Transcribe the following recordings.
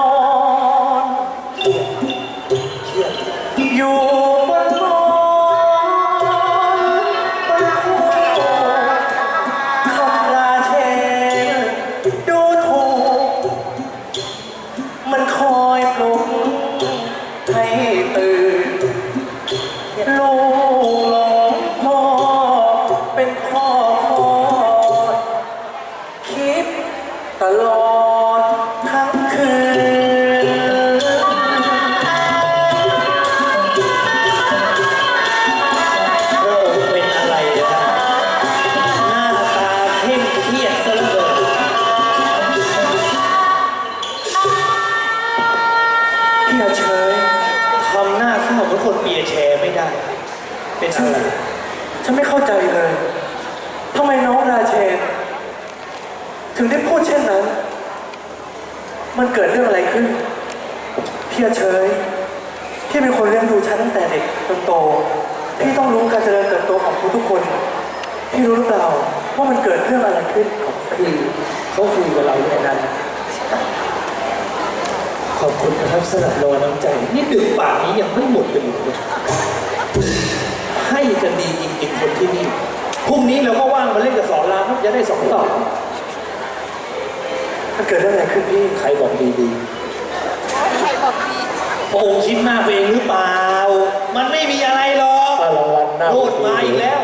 Oh. เป็นอะไร ฉันไม่เข้าใจเลยทำไมน้องราเชน ถึงได้พูดเช่นนั้น มันเกิดเรื่องอะไรขึ้นพี่เชยพี่เป็นคนเลี้ยงดูฉันตั้งแต่เด็กจนโต พี่ต้องรู้การเจริญเติบโตของทุกคน พี่รู้หรือเปล่าว่ามันเกิดเรื่องอะไรขึ้นของพี่เขาคุยกับเราในนั้น ขอบคุณนะครับสำหรับรอน้ำใจ นี่ดึกป่านนี้ยังไม่หมดกันอีกเลย ให้กันดีจริงๆคนที่นี่พรุ่งนี้เราก็ว่างมาเล่นกับสอนรามครับจะได้สองต่อมันเกิดเรื่องอะไรขึ้นพี่ใครบอกดีใครบอกดีๆพระองค์คิดมากไปเองหรือเปล่า มันไม่มีอะไรหรอกรางวัลหน้าโทษมาอีกแล้ว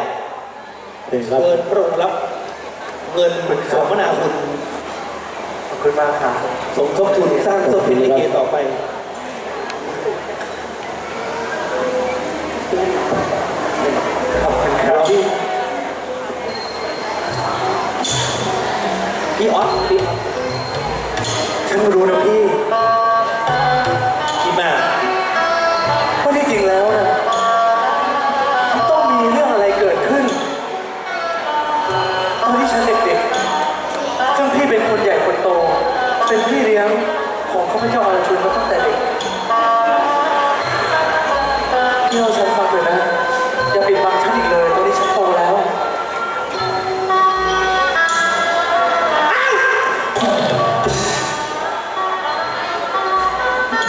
เป็นครับเงินพระองค์รับ เงินสมนาคุณขอบคุณมากครับสมทบทุนสร้างสมเป็นลิเกต่อไป ฉั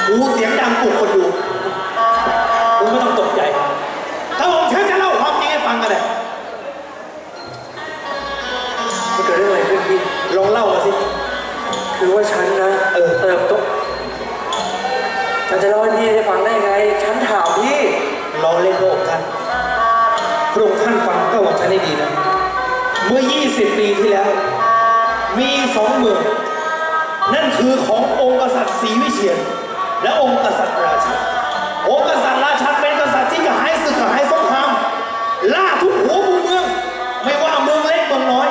กูเสียงดังปลุกคนดูมึงไม่ต้องตกใจ ถ้าผมฉันจะเล่าความจริงให้ฟังกันเลยมันเกิดเรื่องอะไรขึ้นพี่ ลองเล่ามาสิ คือว่าฉันนะ เออเติบโตฉันจะเล่าให้พี่ได้ฟังได้ไง ฉันถามพี่เราเล่นพระองค์ท่าน พระองค์ท่านฟังก็ว่าฉันได้ดีนะ เมื่อ 20 ปีที่แล้ว มีสองเมือง นั่นคือขององค์กษัตริย์ศรีวิเชียน และองค์กษัตริย์ราชาองค์กษัตริย์ราชาเป็นกษัตริย์ที่กระหายศึกกระหายสงครามล่าทุกหัวมุมเมือง ไม่ว่าเมืองเล็กเมืองน้อย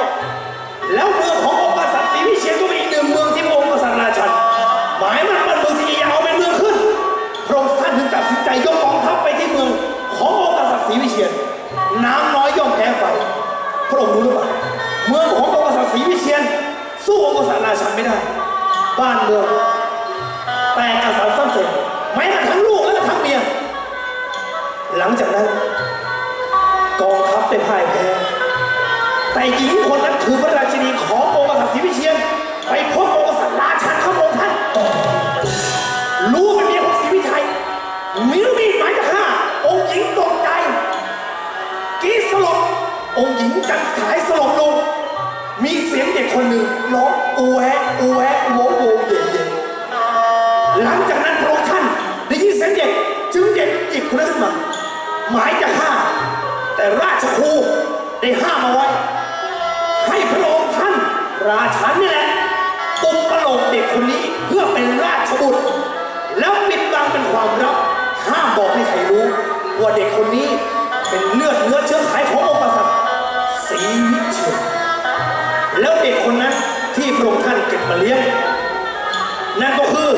แล้วเมืองขององค์กษัตริย์ศรีวิเชียนก็เป็นอีกหนึ่งเมืองที่องค์กษัตริย์ราชันหมายมันมันเมืองที่จะเอาเป็นเมืองขึ้นพระองค์ท่านถึงตัดสินใจยกกองทัพไปที่เมืองขององค์กษัตริย์ศรีวิเชียนน้ำน้อยย่อมแพ้ไฟพระองค์รู้หรือเปล่าเมืองขององค์กษัตริย์ศรีวิเชียนสู้องค์กษัตริย์ราชันไม่ได้ บ้านเมือง แตกกรสันซ้ำเสร็จแม้กระทั่งลูกและกระทั่งเมีย หลังจากนั้น กองทัพได้พ่ายแพ้ แต่หญิงคนนั้นคือพระราชินีขององค์กษัตริย์ศรีวิเชียนไปพบองค์กษัตริย์ราชันข้าพระองท่าน รู้ว่าเป็นเมียของศรีวิชัยมีลูกมีดหมายจะฆ่าองค์หญิงตกใจกรีดสลบองค์หญิงจันขายสลบลงมีเสียงเด็กคนหนึ่งร้องอูแวะอูแวะโวโวเย่เย่ หลังจากนั้นพระองค์ท่านได้ยินเสียงเด็กจึงเด็กหยิบคนนั้นขึ้นมา หมายจะฆ่า แต่ราชครูได้ห้ามเอาไว้ ให้พระองค์ท่านราชันนี่แหละอุประโลกเด็กคนนี้เพื่อเป็นราชบุตร แล้วปิดบังเป็นความลับห้ามบอกให้ใครรู้ว่าเด็กคนนี้เป็นเลือดเนื้อเชื้อไขขององค์กษัตริย์ศรีวิเชียรแล้วเด็กคนนั้นที่พระองค์ท่านเก็บมาเลี้ยง นั่นก็คือ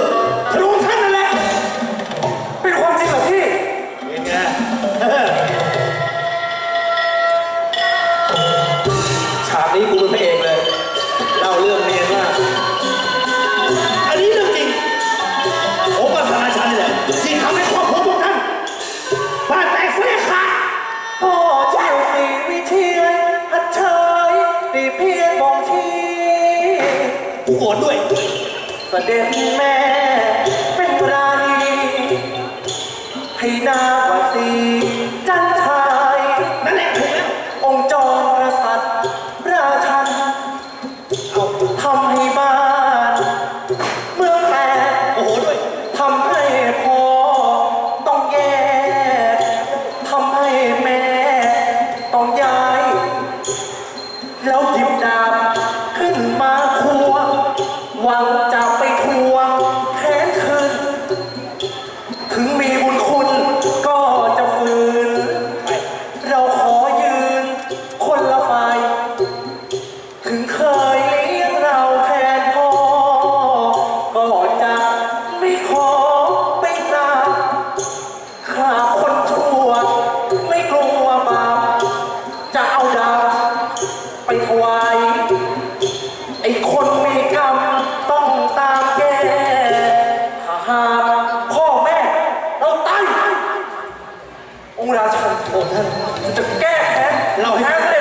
โกรธด้วย เสด็จแม่เป็นไรให้นาวาสีจันทาย นั่นแหละถูกแล้ว องค์จรกษัตริย์ราชันก็ทำให้บ้าน เมืองแตกโอ้โหด้วยทำให้พ่อต้องแย่ทำให้แม่ต้องย้าย แล้วหยิบดาบขึ้นมาควง 王家。 ตายองค์ราชันองค์ท่านจะแก้แค้นเราให้แค้น